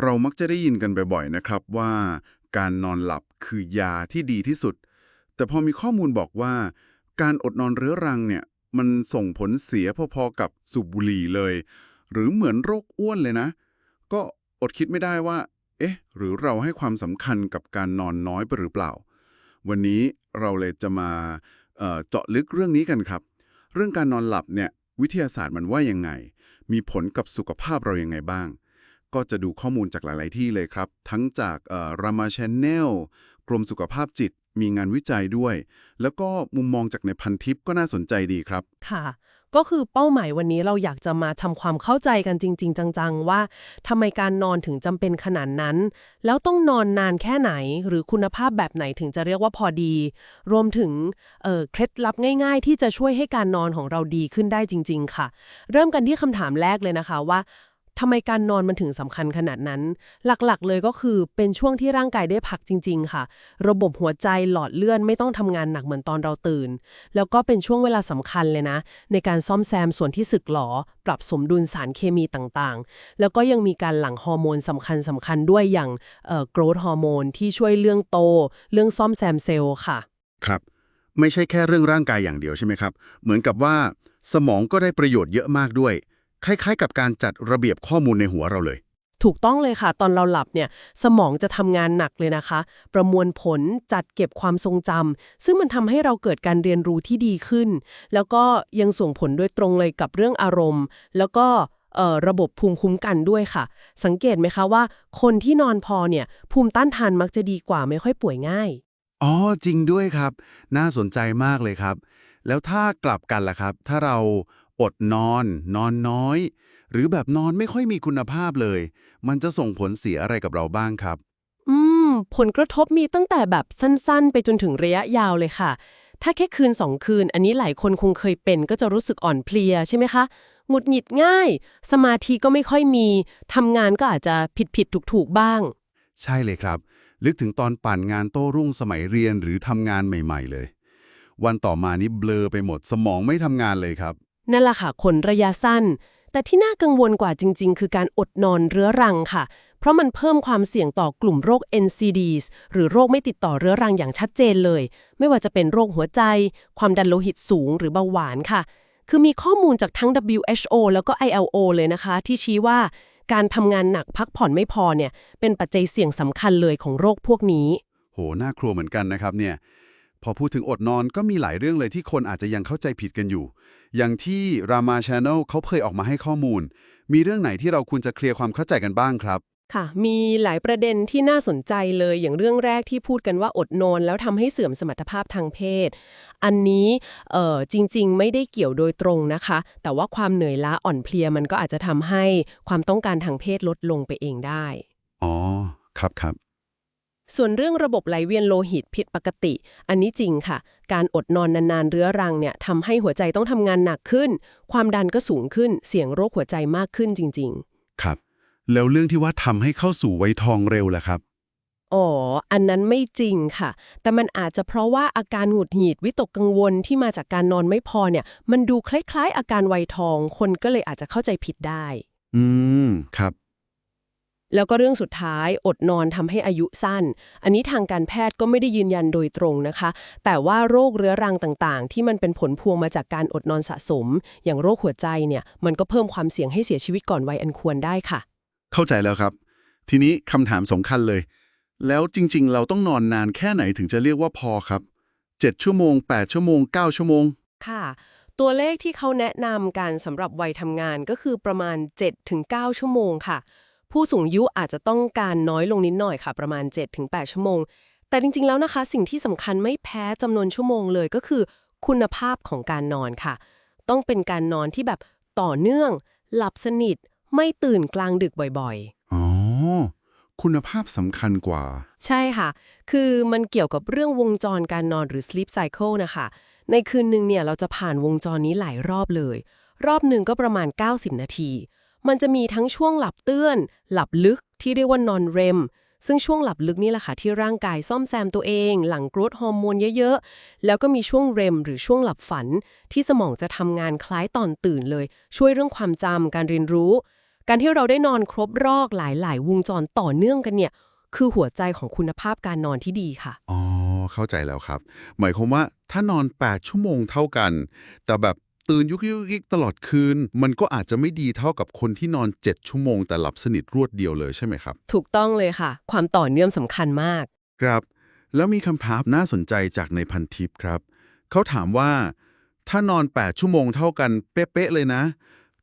เรามักจะได้ยินกันบ่อยๆนะครับว่า การนอนหลับคือยาที่ดีที่สุด แต่พอมีข้อมูลบอกว่า การอดนอนเรื้อรังเนี่ยมันส่งผลเสียพอๆกับสูบบุหรี่เลย หรือเหมือนโรคอ้วนเลยนะ ก็อดคิดไม่ได้ว่า เอ๊ะ หรือเราให้ความสำคัญกับการนอนน้อยไปหรือเปล่า วันนี้เราเลยจะมาเเจาะลึกเรื่องนี้กันครับ เรื่องการนอนหลับเนี่ยวิทยาศาสตร์มันว่ายังไง มีผลกับสุขภาพเรายังไงบ้าง ก็จะดูข้อมูลจากหลาย ๆ ที่เลยครับ ทั้งจากรามาชแนลกรมสุขภาพจิต มีงานวิจัยด้วย แล้วก็มุมมองจากในพันทิปก็น่าสนใจดีครับ ค่ะ ก็คือเป้าหมายวันนี้เราอยากจะมาทำความเข้าใจกันจริง ๆ จัง ๆ ว่าทำไมการนอนถึงจำเป็นขนาดนั้น แล้วต้องนอนนานแค่ไหน หรือคุณภาพแบบไหนถึงจะเรียกว่าพอดี รวมถึงเเคล็ดลับง่าย ๆ ที่จะช่วยให้การนอนของเราดีขึ้นได้จริง ๆ ค่ะ เริ่มกันที่คำถามแรกเลยนะคะว่า ทำไมการนอนมันถึงสำคัญขนาดนั้น หลักๆ เลยก็คือเป็นช่วงที่ร่างกายได้พักจริง ๆ ค่ะ ระบบหัวใจหลอดเลือดไม่ต้องทำงานหนักเหมือนตอนเราตื่น แล้วก็เป็นช่วงเวลาสำคัญเลยนะ ในการซ่อมแซมส่วนที่สึกหรอปรับสมดุลสารเคมีต่างๆ แล้วก็ยังมีการหลั่งฮอร์โมนสำคัญสคัญๆด้วยอย่างเอ่อ growth ฮอร์โมนที่ช่วยเรื่องโต เรื่องซ่อมแซมเซลล์ค่ะ ครับ ไม่ใช่แค่เรื่องร่างกายอย่างเดียวใช่ไหมครับ เหมือนกับว่า สมองก็ได้ประโยชน์เยอะมากด้วย คล้าย ๆ กับการจัดระเบียบข้อมูลในหัวเราเลย ถูกต้องเลยค่ะ ตอนเราหลับเนี่ยสมองจะทำงานหนักเลยนะคะ ประมวลผลจัดเก็บความทรงจำซึ่งมันทำให้เราเกิดการเรียนรู้ที่ดีขึ้น แล้วก็ยังส่งผลโดยตรงเลยกับเรื่องอารมณ์ แล้วก็เอ่อระบบภูมิคุ้มกันด้วยค่ะ สังเกตไหมคะว่า คนที่นอนพอเนี่ยภูมิต้านทานมักจะดีกว่าไม่ค่อยป่วยง่าย อ๋อจริงด้วยครับ น่าสนใจมากเลยครับ แล้วถ้ากลับกันล่ะครับ ถ้าเรา อดนอน นอนน้อย หรือแบบนอนไม่ค่อยมีคุณภาพเลย มันจะส่งผลเสียอะไรกับเราบ้างครับ อืม ผลกระทบมีตั้งแต่แบบสั้นๆ ไปจนถึงระยะยาวเลยค่ะ ถ้าแค่คืนสองคืน อันนี้หลายคนคงเคยเป็นก็จะรู้สึกอ่อนเพลียใช่ไหมคะหงุดหงิดง่าย สมาธิก็ไม่ค่อยมีทำงานก็อาจจะผิดผิดถูกถูกๆบ้าง ใช่เลยครับ ลึกถึงตอนปั่นงานโต้รุ่งสมัยเรียนหรือทำงานใหม่ ๆ เลย วันต่อมานี้เบลอไปหมดสมองไม่ทำงานเลยครับ นั่นแหละค่ะคนระยะสั้น แต่ที่น่ากังวลกว่าจริง ๆ คือการอดนอนเรื้อรังค่ะ เพราะมันเพิ่มความเสี่ยงต่อกลุ่มโรค NCDs หรือโรคไม่ติดต่อเรื้อรังอย่างชัดเจนเลย ไม่ว่าจะเป็นโรคหัวใจ ความดันโลหิตสูง หรือเบาหวานค่ะ คือมีข้อมูลจากทั้ง WHO แล้วก็ ILO เลยนะคะ ที่ชี้ว่าการทำงานหนักพักผ่อนไม่พอเนี่ยเป็นปัจจัยเสี่ยงสำคัญเลยของโรคพวกนี้ โห น่ากลัวเหมือนกันนะครับเนี่ย พอพูดถึงอดนอนก็มีหลายเรื่องเลยที่คนอาจจะยังเข้าใจผิดกันอยู่ อย่างที่ Rama Channel เขาเคยออกมาให้ข้อมูล มีเรื่องไหนที่เราควรจะเคลียร์ความเข้าใจกันบ้างครับ ค่ะ มีหลายประเด็นที่น่าสนใจเลยอย่างเรื่องแรกที่พูดกันว่าอดนอนแล้วทำให้เสื่อมสมรรถภาพทางเพศ อันนี้เอ่อจริง ๆ ไม่ได้เกี่ยวโดยตรงนะคะ แต่ว่าความเหนื่อยล้าอ่อนเพลียมันก็อาจจะทำให้ความต้องการทางเพศลดลงไปเองได้ อ๋อ ครับครับ ส่วนเรื่องระบบไหลเวียนโลหิตผิดปกติ อันนี้จริงค่ะ การอดนอนนานๆเรื้อรังเนี่ยทำให้หัวใจต้องทำงานหนักขึ้น ความดันก็สูงขึ้น เสี่ยงโรคหัวใจมากขึ้นจริง ๆ ครับ แล้วเรื่องที่ว่าทำให้เข้าสู่วัยทองเร็วล่ะครับ อ๋อ อันนั้นไม่จริงค่ะ แต่มันอาจจะเพราะว่าอาการหงุดหงิดวิตกกังวลที่มาจากการนอนไม่พอเนี่ย มันดูคล้ายๆ อาการวัยทอง คนก็เลยอาจจะเข้าใจผิดได้ อืม ครับ แล้วก็เรื่องสุดท้ายอดนอนทำให้อายุสั้น อันนี้ทางการแพทย์ก็ไม่ได้ยืนยันโดยตรงนะคะ แต่ว่าโรคเรื้อรังต่างๆ ที่มันเป็นผลพวงมาจากการอดนอนสะสม อย่างโรคหัวใจเนี่ยมันก็เพิ่มความเสี่ยงให้เสียชีวิตก่อนวัยอันควรได้ค่ะ เข้าใจแล้วครับ ทีนี้คำถามสำคัญเลย แล้วจริงๆ เราต้องนอนนานแค่ไหนถึงจะเรียกว่าพอครับ 7 ชั่วโมง 8 ชั่วโมง 9 ชั่วโมง ค่ะตัวเลขที่เขาแนะนำการสำหรับวัยทำงานก็คือประมาณ 7-9 ชั่วโมงค่ะ ผู้สูงอายุอาจจะต้องการน้อยลงนิดหน่อยค่ะ ประมาณ 7-8 ชั่วโมง แต่จริงๆแล้วนะคะ สิ่งที่สำคัญไม่แพ้จำนวนชั่วโมงเลยก็คือ คุณภาพของการนอนค่ะ ต้องเป็นการนอนที่แบบต่อเนื่อง หลับสนิท ไม่ตื่นกลางดึกบ่อยๆ อ๋อ คุณภาพสำคัญกว่า ใช่ค่ะ คือมันเกี่ยวกับเรื่องวงจรการนอนหรือ sleep cycle นะคะ ในคืนหนึ่งเนี่ยเราจะผ่านวงจรนี้หลายรอบเลย รอบหนึ่งก็ประมาณ 90 นาที มันจะมีทั้งช่วงหลับเตื้อนหลับลึกที่เรียกว่านอนเรมซึ่งช่วงหลับลึกนี่แหละค่ะที่ร่างกายซ่อมแซมตัวเอง หลังกรดฮอร์โมนเยอะๆ แล้วก็มีช่วงเรมหรือช่วงหลับฝัน ที่สมองจะทำงานคล้ายตอนตื่นเลย ช่วยเรื่องความจำการเรียนรู้ การที่เราได้นอนครบรอบหลายๆ วงจรต่อเนื่องกันเนี่ย คือหัวใจของคุณภาพการนอนที่ดีค่ะ อ๋อ เข้าใจแล้วครับ หมายความว่าถ้านอน 8 ชั่วโมงเท่ากัน แต่แบบ ตื่นยุกยิกยิกตลอดคืน มันก็อาจจะไม่ดีเท่ากับคนที่นอน 7 ชั่วโมง แต่หลับสนิทรวดเดียวเลยใช่ไหมครับ ถูกต้องเลยค่ะ ความต่อเนื่องสำคัญมาก ครับ แล้วมีคำถามน่าสนใจจากในพันทิปครับ เขาถามว่า ถ้านอน 8 ชั่วโมงเท่ากันเป๊ะๆเลยนะ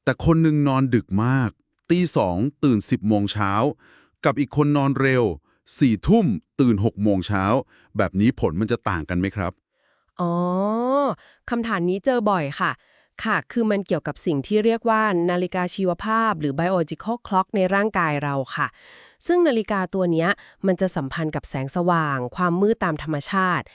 แต่คนหนึ่งนอนดึกมากตีสองตื่น 10 โมงเช้า กับอีกคนนอนเร็ว4ทุ่มตื่น6โมงเช้า แบบนี้ผลมันจะต่างกันไหมครับ อ๋อคำถามนี้เจอบ่อยค่ะ ค่ะ คือมันเกี่ยวกับสิ่งที่เรียกว่านาฬิกาชีวภาพ หรือ biological clock ในร่างกายเราค่ะ ซึ่งนาฬิกาตัวนี้มันจะสัมพันธ์กับแสงสว่าง ความมืดตามธรรมชาติ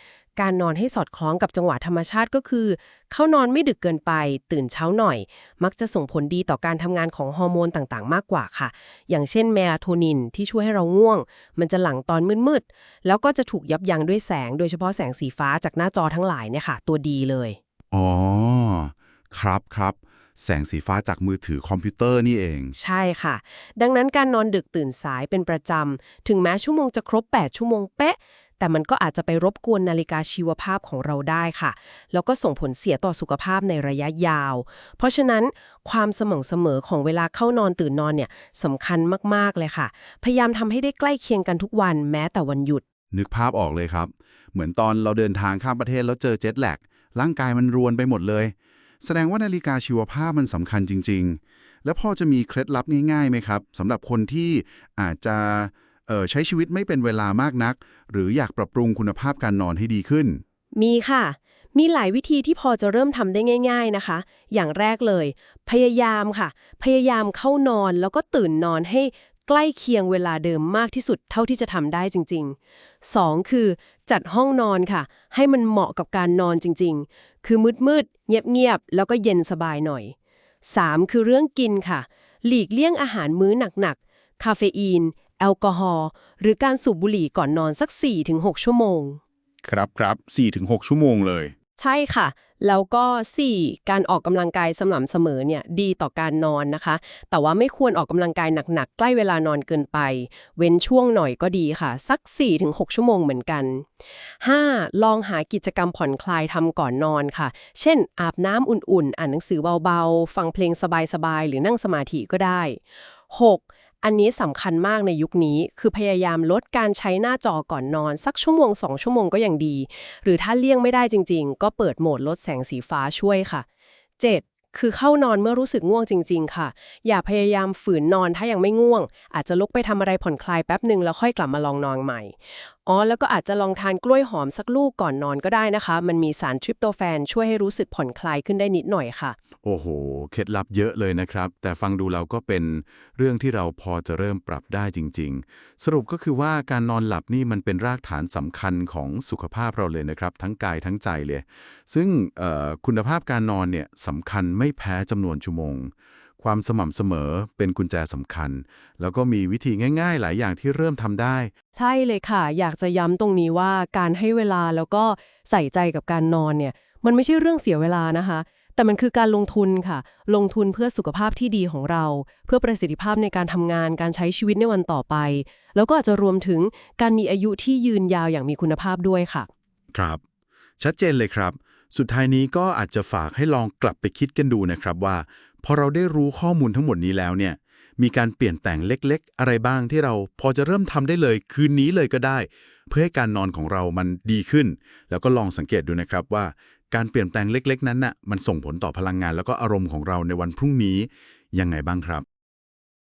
การนอนให้สอดคล้องกับจังหวะธรรมชาติก็คือ เข้านอนไม่ดึกเกินไป ตื่นเช้าหน่อย มักจะส่งผลดีต่อการทำงานของฮอร์โมนต่างๆ มากกว่าค่ะ อย่างเช่นเมลาโทนินที่ช่วยให้เราง่วง มันจะหลั่งตอนมืดๆ แล้วก็จะถูกยับยั้งด้วยแสง โดยเฉพาะแสงสีฟ้าจากหน้าจอทั้งหลายเนี่ยค่ะ ตัวดีเลย อ๋อ ครับครับแสงสีฟ้าจากมือถือคอมพิวเตอร์นี่เอง ใช่ค่ะ ดังนั้นการนอนดึกตื่นสายเป็นประจำ ถึงแม้ชั่วโมงจะครบ 8 ชั่วโมงเป๊ะ แต่มันก็อาจจะไปรบกวนนาฬิกาชีวภาพของเราได้ค่ะ แล้วก็ส่งผลเสียต่อสุขภาพในระยะยาว เพราะฉะนั้นความสม่ำเสมอของเวลาเข้านอนตื่นนอนเนี่ยสำคัญมากๆเลยค่ะ พยายามทำให้ได้ใกล้เคียงกันทุกวันแม้แต่วันหยุด นึกภาพออกเลยครับ เหมือนตอนเราเดินทางข้ามประเทศแล้วเจอเจ็ตแลกร่างกายมันรวนไปหมดเลย แสดงว่านาฬิกาชีวภาพมันสำคัญจริง ๆ แล้วพอจะมีเคล็ดลับง่ายๆไหมครับสำหรับคนที่อาจจะ เออใช้ชีวิตไม่เป็นเวลามากนัก หรืออยากปรับปรุงคุณภาพการนอนให้ดีขึ้น มีค่ะ มีหลายวิธีที่พอจะเริ่มทำได้ง่าย ๆนะคะ อย่างแรกเลย พยายามค่ะ พยายามเข้านอนแล้วก็ตื่นนอนให้ใกล้เคียงเวลาเดิมมากที่สุดเท่าที่จะทำได้จริง ๆ 2. คือ จัดห้องนอนค่ะ ให้มันเหมาะกับการนอนจริง ๆ คือมืดๆ เงียบๆ แล้วก็เย็นสบายหน่อย 3. คือเรื่องกินค่ะ หลีกเลี่ยงอาหารมื้อหนักๆ คาเฟอีน แอลกอฮอล์หรือการสูบบุหรี่ก่อนนอนสัก 4-6 ชั่วโมง ครับครับ4-6 ชั่วโมงเลย ใช่ค่ะ แล้วก็ 4. การออกกำลังกายสม่ำเสมอเนี่ยดีต่อการนอนนะคะ แต่ว่าไม่ควรออกกำลังกายหนักๆ ใกล้เวลานอนเกินไป เว้นช่วงหน่อยก็ดีค่ะ สัก 4-6 ชั่วโมงเหมือนกัน 5. ลองหากิจกรรมผ่อนคลายทำก่อนนอนค่ะ เช่น อาบน้ำอุ่นๆ อ่านหนังสือเบาๆ ฟังเพลงสบายๆ หรือนั่งสมาธิก็ได้ 6. อันนี้สำคัญมากในยุคนี้ คือพยายามลดการใช้หน้าจอก่อนนอน สักชั่วโมง 2 ชั่วโมงก็ยังดี หรือถ้าเลี่ยงไม่ได้จริง ๆ ก็เปิดโหมดลดแสงสีฟ้าช่วยค่ะ 7. คือเข้านอนเมื่อรู้สึกง่วงจริง ๆ ค่ะ อย่าพยายามฝืนนอนถ้ายังไม่ง่วง อาจจะลุกไปทำอะไรผ่อนคลายแป๊บหนึ่งแล้วค่อยกลับมาลองนอนใหม่ อ๋อ แล้วก็อาจจะลองทานกล้วยหอมสักลูกก่อนนอนก็ได้นะคะ มันมีสารทริปโตแฟนช่วยให้รู้สึกผ่อนคลายขึ้นได้นิดหน่อยค่ะ โอ้โห เคล็ดลับเยอะเลยนะครับ แต่ฟังดูแล้วก็เป็นเรื่องที่เราพอจะเริ่มปรับได้จริง ๆ สรุปก็คือว่าการนอนหลับนี่มันเป็นรากฐานสำคัญของสุขภาพเราเลยนะครับ ทั้งกายทั้งใจเลย ซึ่งเอ่อคุณภาพการนอนเนี่ยสำคัญไม่แพ้จำนวนชั่วโมง ความสม่ำเสมอเป็นกุญแจสำคัญ แล้วก็มีวิธีง่าย ๆ หลายอย่างที่เริ่มทำได้ ใช่เลยค่ะ อยากจะย้ำตรงนี้ว่าการให้เวลาแล้วก็ใส่ใจกับการนอนเนี่ย มันไม่ใช่เรื่องเสียเวลานะคะ แต่มันคือการลงทุนค่ะ ลงทุนเพื่อสุขภาพที่ดีของเรา เพื่อประสิทธิภาพในการทำงานการใช้ชีวิตในวันต่อไป แล้วก็อาจจะรวมถึงการมีอายุที่ยืนยาวอย่างมีคุณภาพด้วยค่ะ ครับ ชัดเจนเลยครับ สุดท้ายนี้ก็อาจจะฝากให้ลองกลับไปคิดกันดูนะครับว่า พอเราได้รู้ข้อมูลทั้งหมดนี้แล้วเนี่ย มีการเปลี่ยนแต่งเล็กๆ อะไรบ้างที่เราพอจะเริ่มทำได้เลย คืนนี้เลยก็ได้ เพื่อให้การนอนของเรามันดีขึ้น แล้วก็ลองสังเกตดูนะครับว่าการเปลี่ยนแปลงเล็ก ๆ นั้นน่ะมันส่งผลต่อพลังงานแล้วก็อารมณ์ของเราในวันพรุ่งนี้ยังไงบ้างครับ